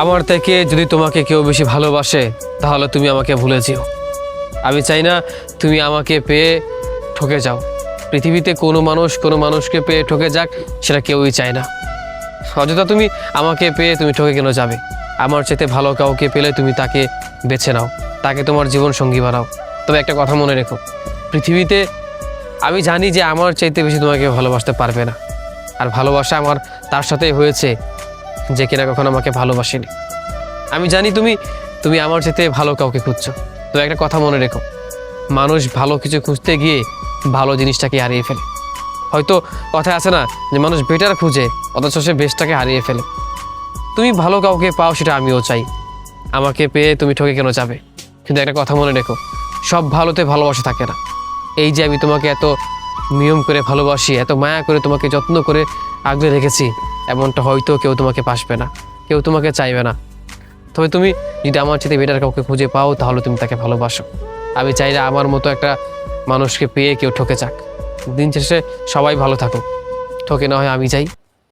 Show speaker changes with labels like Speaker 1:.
Speaker 1: আমার থেকে যদি তোমাকে কেউ বেশি ভালোবাসে, তাহলে তুমি আমাকে ভুলে যেও। আমি চাই না তুমি আমাকে পেয়ে ঠকে যাও। পৃথিবীতে কোনো মানুষ কোনো মানুষকে পেয়ে ঠকে যাক, সেটা কেউই চায় না। অযথা তুমি আমাকে পেয়ে তুমি ঠকে কেন যাবে? আমার চেতে ভালো কাউকে পেলে তুমি তাকে বেছে নাও, তাকে তোমার জীবন সঙ্গী বানাও। তবে একটা কথা মনে রেখো, পৃথিবীতে আমি জানি যে আমার চাইতে বেশি তোমাকে ভালোবাসতে পারবে না। আর ভালোবাসা আমার তার সাথেই হয়েছে যে কিনা কখনো আমাকে ভালোবাসেনি। আমি জানি তুমি তুমি আমার চাইতে ভালো কাউকে খুঁজছো। তো একটা কথা মনে রেখো, মানুষ ভালো কিছু খুঁজতে গিয়ে ভালো জিনিসটাকে হারিয়ে ফেলে। হয়তো কথায় আছে না যে মানুষ বেটার খুঁজে, অথচ সে বেস্টটাকে হারিয়ে ফেলে। তুমি ভালো কাউকে পাও সেটা আমিও চাই। আমাকে পেয়ে তুমি ঠকে কেন যাবে? কিন্তু একটা কথা মনে রেখো, সব ভালোতে ভালোবাসা থাকে না। এই যে আমি তোমাকে এত নিয়ম করে ভালোবাসি, এত মায়া করে তোমাকে যত্ন করে আগলে রেখেছি এমনটা হয়তো কেউ তোমাকে পাসবে না, কেউ তোমাকে চাইবে না। তবে তুমি যদি আমার চেয়ে বেটার কাউকে খুঁজে পাও, তাহলে তুমি তাকে ভালোবাসো। আমি চাই না আমার মতো একটা মানুষকে পেয়ে কেউ ঠকে যাক। দিন শেষে সবাই ভালো থাকুক। ঠকে না হয় আমি চাই